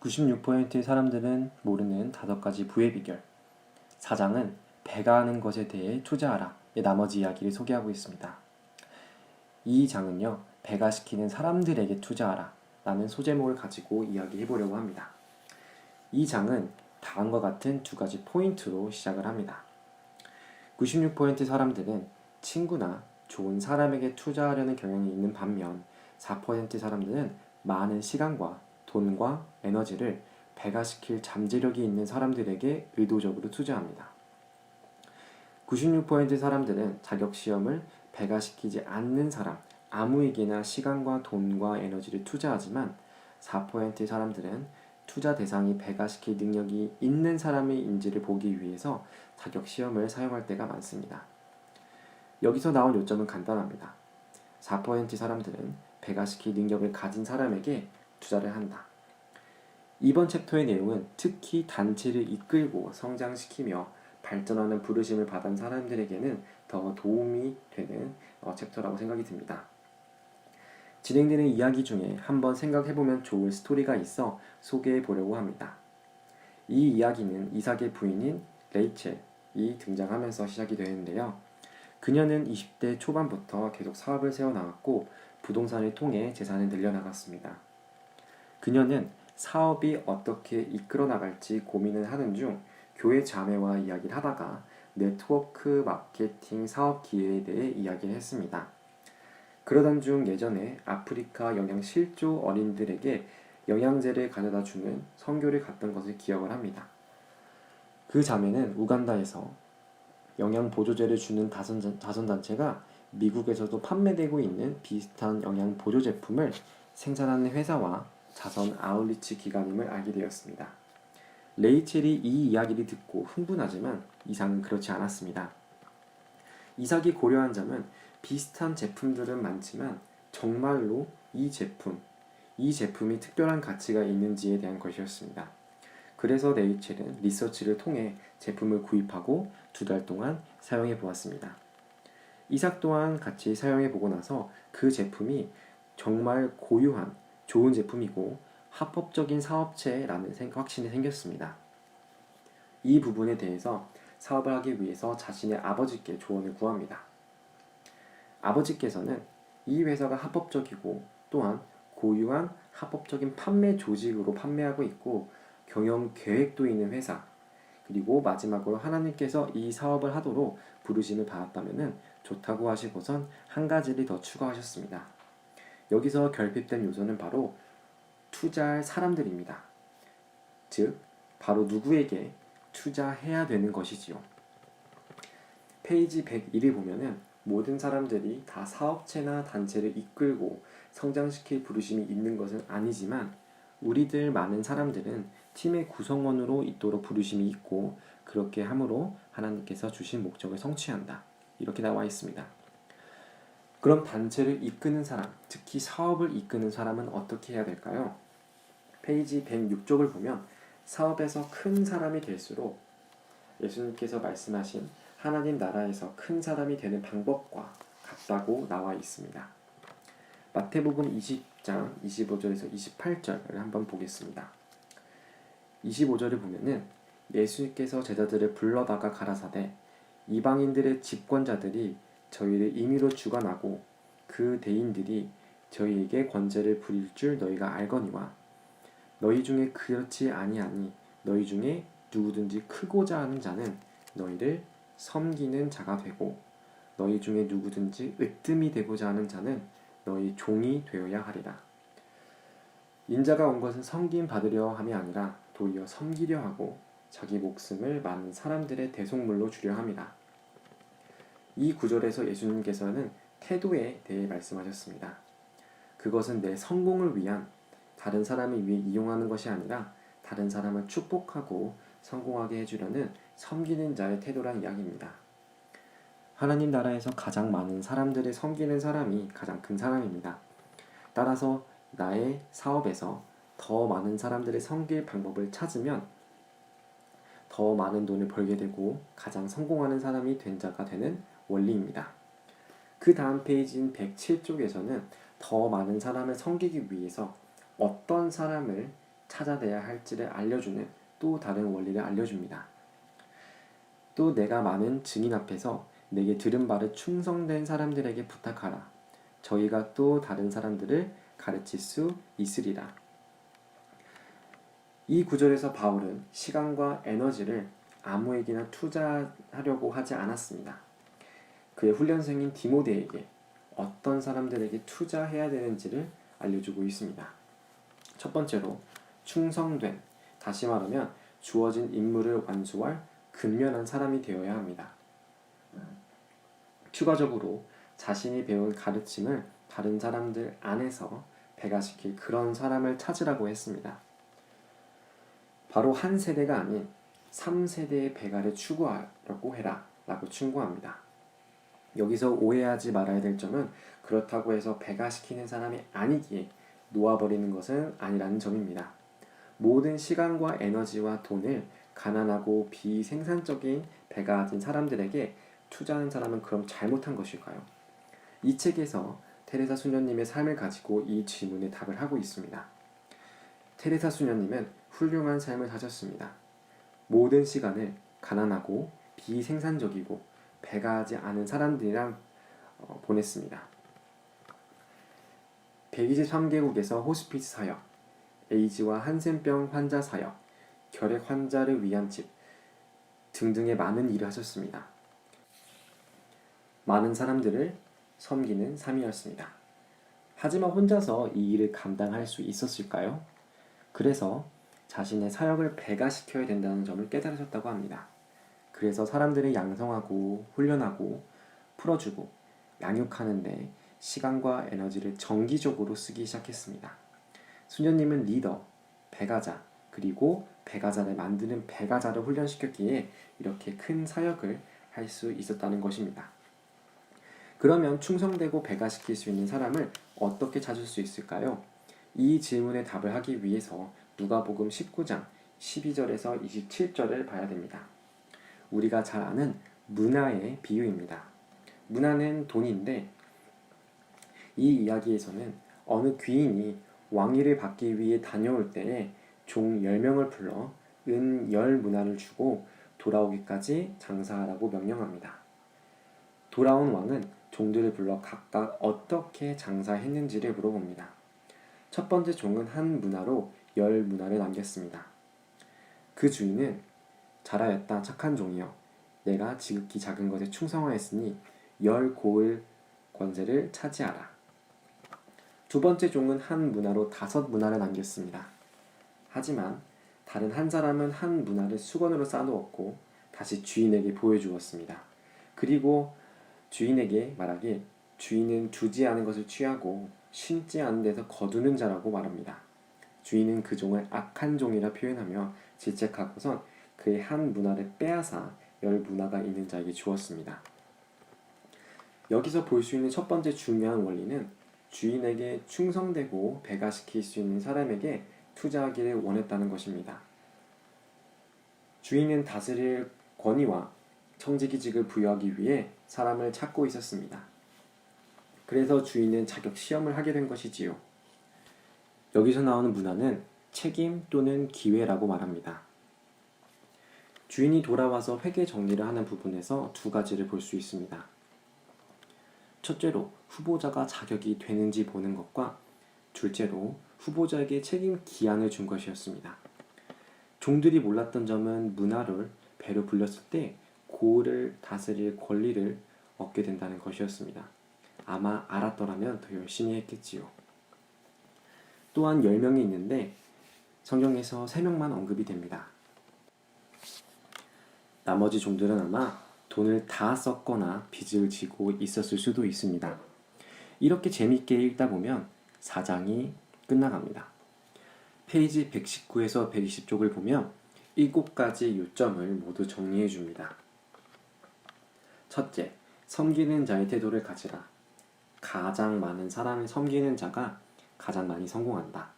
96%의 사람들은 모르는 다섯 가지 부의 비결. 4장은 배가 하는 것에 대해 투자하라. 의 나머지 이야기를 소개하고 있습니다. 이 장은요, 배가 시키는 사람들에게 투자하라. 라는 소제목을 가지고 이야기해 보려고 합니다. 이 장은 다음과 같은 두 가지 포인트로 시작을 합니다. 96% 사람들은 친구나 좋은 사람에게 투자하려는 경향이 있는 반면 4% 사람들은 많은 시간과 돈과 에너지를 배가시킬 잠재력이 있는 사람들에게 의도적으로 투자합니다. 96% 사람들은 자격 시험을 배가시키지 않는 사람, 아무에게나 시간과 돈과 에너지를 투자하지만 4%의 사람들은 투자 대상이 배가시킬 능력이 있는 사람의 인지를 보기 위해서 자격 시험을 사용할 때가 많습니다. 여기서 나온 요점은 간단합니다. 4% 사람들은 배가시킬 능력을 가진 사람에게 투자를 한다. 이번 챕터의 내용은 특히 단체를 이끌고 성장시키며 발전하는 부르심을 받은 사람들에게는 더 도움이 되는 어, 챕터라고 생각이 듭니다. 진행되는 이야기 중에 한번 생각해보면 좋을 스토리가 있어 소개해 보려고 합니다. 이 이야기는 이삭의 부인인 레이첼이 등장하면서 시작이 되는데요. 그녀는 20대 초반부터 계속 사업을 세워나갔고 부동산을 통해 재산을 늘려나갔습니다. 그녀는 사업이 어떻게 이끌어 나갈지 고민을 하는 중 교회 자매와 이야기를 하다가 네트워크 마케팅 사업 기회에 대해 이야기를 했습니다. 그러던 중 예전에 아프리카 영양 실조 어린들에게 영양제를 가져다 주는 선교를 갔던 것을 기억을 합니다. 그 자매는 우간다에서 영양 보조제를 주는 자선단체가 미국에서도 판매되고 있는 비슷한 영양 보조 제품을 생산하는 회사와 자선 아울리치 기관임을 알게 되었습니다. 레이첼이 이 이야기를 듣고 흥분하지만 이상은 그렇지 않았습니다. 이삭이 고려한 점은 비슷한 제품들은 많지만 정말로 이 제품, 이 제품이 특별한 가치가 있는지에 대한 것이었습니다. 그래서 레이첼은 리서치를 통해 제품을 구입하고 두 달 동안 사용해 보았습니다. 이삭 또한 같이 사용해 보고 나서 그 제품이 정말 고유한 좋은 제품이고 합법적인 사업체라는 확신이 생겼습니다. 이 부분에 대해서 사업을 하기 위해서 자신의 아버지께 조언을 구합니다. 아버지께서는 이 회사가 합법적이고 또한 고유한 합법적인 판매 조직으로 판매하고 있고 경영 계획도 있는 회사 그리고 마지막으로 하나님께서 이 사업을 하도록 부르심을 받았다면 좋다고 하시고선 한 가지를 더 추가하셨습니다. 여기서 결핍된 요소는 바로 투자할 사람들입니다. 즉, 바로 누구에게 투자해야 되는 것이지요. 페이지 101을 보면은 모든 사람들이 다 사업체나 단체를 이끌고 성장시킬 부르심이 있는 것은 아니지만 우리들 많은 사람들은 팀의 구성원으로 있도록 부르심이 있고 그렇게 함으로 하나님께서 주신 목적을 성취한다. 이렇게 나와 있습니다. 그럼 단체를 이끄는 사람, 특히 사업을 이끄는 사람은 어떻게 해야 될까요? 페이지 106쪽을 보면 사업에서 큰 사람이 될수록 예수님께서 말씀하신 하나님 나라에서 큰 사람이 되는 방법과 같다고 나와 있습니다. 마태복음 20장 25절에서 28절을 한번 보겠습니다. 25절을 보면은 예수님께서 제자들을 불러다가 가라사대 이방인들의 집권자들이 저희를 임의로 주관하고 그 대인들이 저희에게 권세를 부릴 줄 너희가 알거니와 너희 중에 그렇지 아니하니 너희 중에 누구든지 크고자 하는 자는 너희를 섬기는 자가 되고 너희 중에 누구든지 으뜸이 되고자 하는 자는 너희 종이 되어야 하리라. 인자가 온 것은 섬김 받으려 함이 아니라 도리어 섬기려 하고 자기 목숨을 많은 사람들의 대속물로 주려 함이라. 이 구절에서 예수님께서는 태도에 대해 말씀하셨습니다. 그것은 내 성공을 위한 다른 사람을 위해 이용하는 것이 아니라 다른 사람을 축복하고 성공하게 해주려는 섬기는 자의 태도란 이야기입니다. 하나님 나라에서 가장 많은 사람들을 섬기는 사람이 가장 큰 사람입니다. 따라서 나의 사업에서 더 많은 사람들을 섬길 방법을 찾으면 더 많은 돈을 벌게 되고 가장 성공하는 사람이 된 자가 되는 원리입니다. 그 다음 페이지인 107쪽에서는 더 많은 사람을 섬기기 위해서 어떤 사람을 찾아내야 할지를 알려주는 또 다른 원리를 알려줍니다. 또 내가 많은 증인 앞에서 내게 들은 바를 충성된 사람들에게 부탁하라. 저희가 또 다른 사람들을 가르칠 수 있으리라. 이 구절에서 바울은 시간과 에너지를 아무에게나 투자하려고 하지 않았습니다. 그의 훈련생인 디모데에게 어떤 사람들에게 투자해야 되는지를 알려주고 있습니다. 첫 번째로 충성된, 다시 말하면 주어진 임무를 완수할 근면한 사람이 되어야 합니다. 추가적으로 자신이 배운 가르침을 다른 사람들 안에서 배가시킬 그런 사람을 찾으라고 했습니다. 바로 한 세대가 아닌 3세대의 배가를 추구하려고 해라 라고 충고합니다. 여기서 오해하지 말아야 될 점은 그렇다고 해서 배가 시키는 사람이 아니기에 놓아버리는 것은 아니라는 점입니다. 모든 시간과 에너지와 돈을 가난하고 비생산적인 배가 가진 사람들에게 투자하는 사람은 그럼 잘못한 것일까요? 이 책에서 테레사 수녀님의 삶을 가지고 이 질문에 답을 하고 있습니다. 테레사 수녀님은 훌륭한 삶을 사셨습니다. 모든 시간을 가난하고 비생산적이고 배가하지 않은 사람들이랑 어, 보냈습니다. 123개국에서 호스피스 사역, 에이즈와 한센병 환자 사역, 결핵 환자를 위한 집 등등의 많은 일을 하셨습니다. 많은 사람들을 섬기는 삶이었습니다. 하지만 혼자서 이 일을 감당할 수 있었을까요? 그래서 자신의 사역을 배가시켜야 된다는 점을 깨달으셨다고 합니다. 그래서 사람들을 양성하고 훈련하고 풀어주고 양육하는데 시간과 에너지를 정기적으로 쓰기 시작했습니다. 수녀님은 리더, 배가자, 그리고 배가자를 만드는 배가자를 훈련시켰기에 이렇게 큰 사역을 할 수 있었다는 것입니다. 그러면 충성되고 배가시킬 수 있는 사람을 어떻게 찾을 수 있을까요? 이 질문에 답을 하기 위해서 누가복음 19장 12절에서 27절을 봐야 됩니다. 우리가 잘 아는 문화의 비유입니다. 문화는 돈인데 이 이야기에서는 어느 귀인이 왕위를 받기 위해 다녀올 때에 종 10명을 불러 은 10문화를 주고 돌아오기까지 장사하라고 명령합니다. 돌아온 왕은 종들을 불러 각각 어떻게 장사했는지를 물어봅니다. 첫 번째 종은 한 문화로 열 문화를 남겼습니다. 그 주인은 잘하였다 착한 종이여 내가 지극히 작은 것에 충성하였으니 열 고을 권세를 차지하라. 두 번째 종은 한 문화로 다섯 문화를 남겼습니다. 하지만 다른 한 사람은 한 문화를 수건으로 싸놓았고 다시 주인에게 보여주었습니다. 그리고 주인에게 말하길 주인은 주지 않은 것을 취하고 신지 않은 데서 거두는 자라고 말합니다. 주인은 그 종을 악한 종이라 표현하며 질책하고선 그의 한 문화를 빼앗아 열 문화가 있는 자에게 주었습니다. 여기서 볼 수 있는 첫 번째 중요한 원리는 주인에게 충성되고 배가시킬 수 있는 사람에게 투자하기를 원했다는 것입니다. 주인은 다스릴 권위와 청지기직을 부여하기 위해 사람을 찾고 있었습니다. 그래서 주인은 자격 시험을 하게 된 것이지요. 여기서 나오는 문화는 책임 또는 기회라고 말합니다. 주인이 돌아와서 회계 정리를 하는 부분에서 두 가지를 볼 수 있습니다. 첫째로 후보자가 자격이 되는지 보는 것과 둘째로 후보자에게 책임 기한을 준 것이었습니다. 종들이 몰랐던 점은 문화를 배로 불렸을 때 고을을 다스릴 권리를 얻게 된다는 것이었습니다. 아마 알았더라면 더 열심히 했겠지요. 또한 10명이 있는데 성경에서 3명만 언급이 됩니다. 나머지 종들은 아마 돈을 다 썼거나 빚을 지고 있었을 수도 있습니다. 이렇게 재밌게 읽다 보면 사장이 끝나갑니다. 페이지 119에서 120쪽을 보면 7가지 요점을 모두 정리해 줍니다. 첫째, 섬기는 자의 태도를 가지라. 가장 많은 사람을 섬기는 자가 가장 많이 성공한다.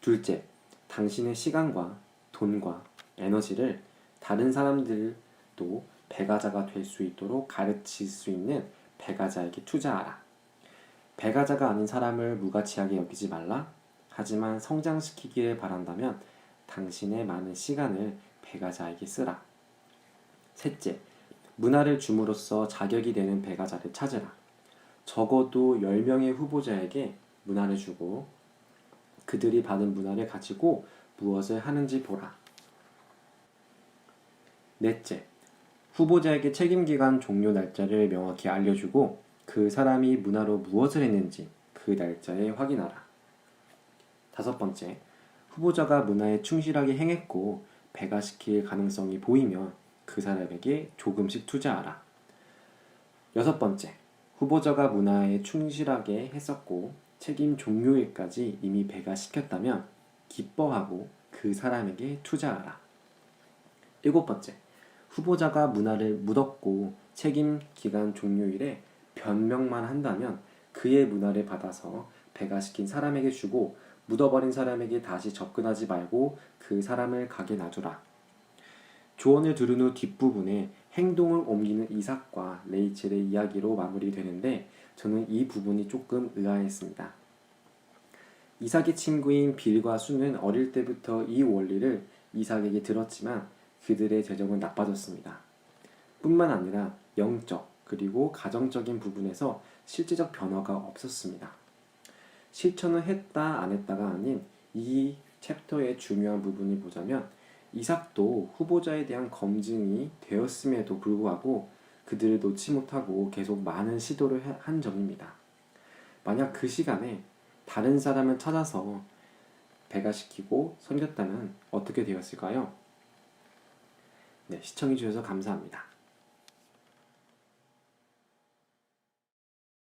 둘째, 당신의 시간과 돈과 에너지를 다른 사람들도 배가자가 될 수 있도록 가르칠 수 있는 배가자에게 투자하라. 배가자가 아닌 사람을 무가치하게 여기지 말라. 하지만 성장시키기를 바란다면 당신의 많은 시간을 배가자에게 쓰라. 셋째, 문화를 줌으로써 자격이 되는 배가자를 찾으라. 적어도 10명의 후보자에게 문화를 주고 그들이 받은 문화를 가지고 무엇을 하는지 보라. 넷째, 후보자에게 책임기간 종료 날짜를 명확히 알려주고 그 사람이 문화로 무엇을 했는지 그 날짜에 확인하라. 다섯 번째, 후보자가 문화에 충실하게 행했고 배가시킬 가능성이 보이면 그 사람에게 조금씩 투자하라. 여섯 번째, 후보자가 문화에 충실하게 했었고 책임 종료일까지 이미 배가 시켰다면 기뻐하고 그 사람에게 투자하라. 일곱 번째, 후보자가 문화를 묻었고 책임 기간 종료일에 변명만 한다면 그의 문화를 받아서 배가시킨 사람에게 주고 묻어버린 사람에게 다시 접근하지 말고 그 사람을 가게 놔두라. 조언을 들은 후 뒷부분에 행동을 옮기는 이삭과 레이첼의 이야기로 마무리되는데 저는 이 부분이 조금 의아했습니다. 이삭의 친구인 빌과 수는 어릴 때부터 이 원리를 이삭에게 들었지만 그들의 재정은 나빠졌습니다. 뿐만 아니라 영적 그리고 가정적인 부분에서 실제적 변화가 없었습니다. 실천을 했다 안 했다가 아닌 이 챕터의 중요한 부분을 보자면 이삭도 후보자에 대한 검증이 되었음에도 불구하고 그들을 놓지 못하고 계속 많은 시도를 해- 한 점입니다. 만약 그 시간에 다른 사람을 찾아서 배가시키고 섬겼다면 어떻게 되었을까요? 네, 시청해주셔서 감사합니다.